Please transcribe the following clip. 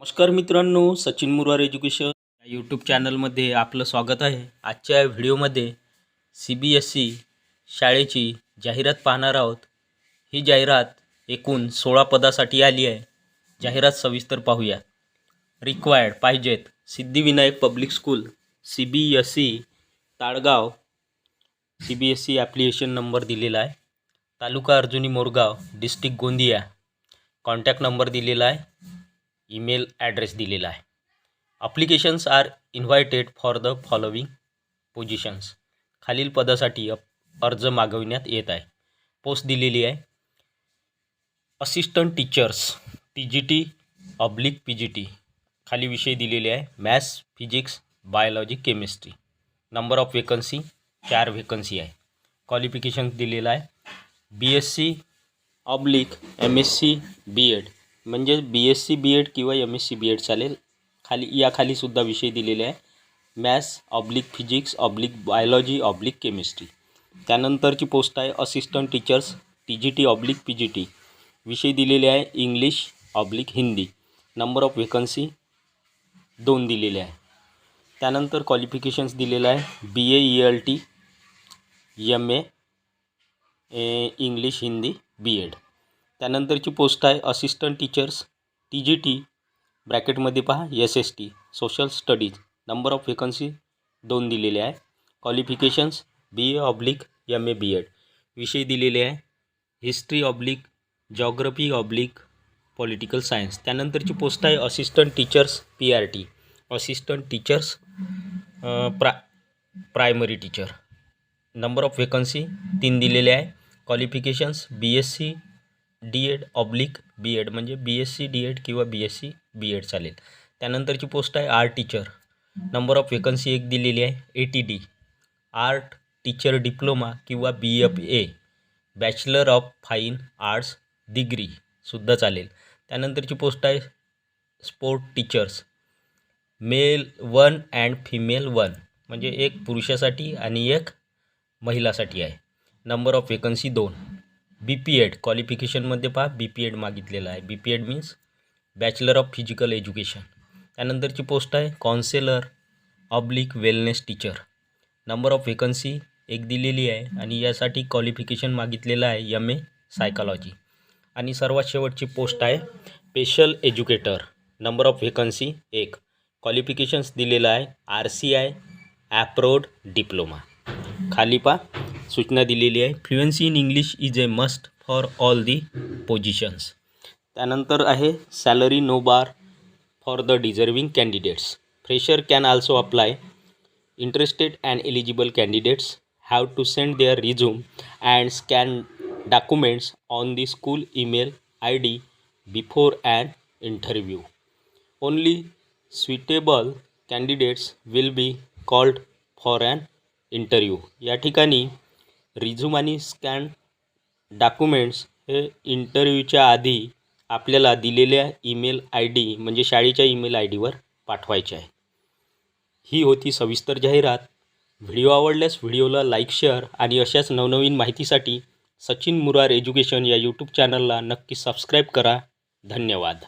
नमस्कार मित्रांनो सचिन मुरवार एज्युकेशन या यूट्यूब चॅनलमध्ये आपलं स्वागत आहे. आजच्या व्हिडिओमध्ये सी बी एस ई शाळेची जाहिरात पाहणार आहोत. ही जाहिरात एकूण सोळा पदासाठी आली आहे. जाहिरात सविस्तर पाहूया. रिक्वायर्ड पाहिजेत. Siddhivinayak public school C B S E Talgaon C B S E application number दिलेला आहे. Taluka Arjuni Morgaon district Gondia. Contact number दिलेला आहे. ईमेल ॲड्रेस दिलेला आहे. Applications are invited for the following positions खालील पदासाठी up अर्ज मागविण्यात येत आहे. पोस्ट दिलेली आहे. Assistant teachers T G T oblique P G T खाली विषय दिलेले आहे. Maths physics biology chemistry number of vacancy चार वेकन्सी आहे. क्वालिफिकेशन दिलेलं आहे. B S C oblique M S C B Ed म्हणजे B S C B Ed किंवा M S C B Ed चालेल. खाली, या खालीसुद्धा विषय दिलेले आहे. Maths oblique physics oblique biology oblique chemistry त्यानंतरची पोस्ट आहे assistant teachers T G T oblique P G T विषय दिलेले आहे English oblique Hindi number of vacancy दोन दिलेले आहे. त्यानंतर क्वालिफिकेशन्स दिलेलं आहे. B A E L T M A English Hindi B Ed त्यानंतरची पोस्ट आहे assistant teachers T G T ब्रॅकेटमध्ये पहा S S T social studies number of vacancy दोन दिलेले आहे. Qualifications B A oblique M A B Ed विषय दिलेले आहे. History oblique geography oblique political science त्यानंतरची पोस्ट आहे assistant teachers P R T assistant teachers प्रा primary teacher number of vacancy तीन दिलेले आहे. Qualifications B S C D Ed oblique B Ed म्हणजे B S C D Ed किंवा B S C B Ed चालेल. त्यानंतरची post आहे art teacher number of vacancy एक दिलेली आहे A T D art teacher diploma किंवा B F A bachelor of fine arts डिग्रीसुद्धा चालेल. त्यानंतरची पोस्ट आहे sport teachers male one and female one म्हणजे एक पुरुषासाठी आणि एक महिलासाठी आहे. नंबर ऑफ वेकन्सी दोन. बी पी एड क्वालिफिकेशनमध्ये पहा बी पी एड मागितलेलं आहे. B P Ed means bachelor of physical education त्यानंतरची पोस्ट आहे counsellor oblique wellness teacher number of vacancy एक दिलेली आहे आणि यासाठी क्वालिफिकेशन मागितलेलं आहे एम ए सायकॉलॉजी आणि सर्वात शेवटची पोस्ट आहे special educator number of vacancy एक. क्वालिफिकेशन्स दिलेलं आहे R C I approved diploma खाली पा सूचना दिलेली आहे. Fluency in English is a must for all the positions त्यानंतर आहे salary no bar for the deserving candidates fresher can also apply interested and eligible candidates have to send their resume and scan documents on the school email I D before and interview only suitable candidates will be called for and interview या ठिकाणी resume आणि scan documents हे इंटरव्ह्यूच्या आधी आपल्याला दिलेल्या email I D म्हणजे शाळेच्या email I डीवर पाठवायचे आहे. ही होती सविस्तर जाहिरात. व्हिडिओ आवडल्यास व्हिडिओला लाईक शेअर आणि अशाच नवनवीन माहितीसाठी सचिन मुरार एज्युकेशन या यूट्यूब चॅनलला नक्की सबस्क्राईब करा. धन्यवाद.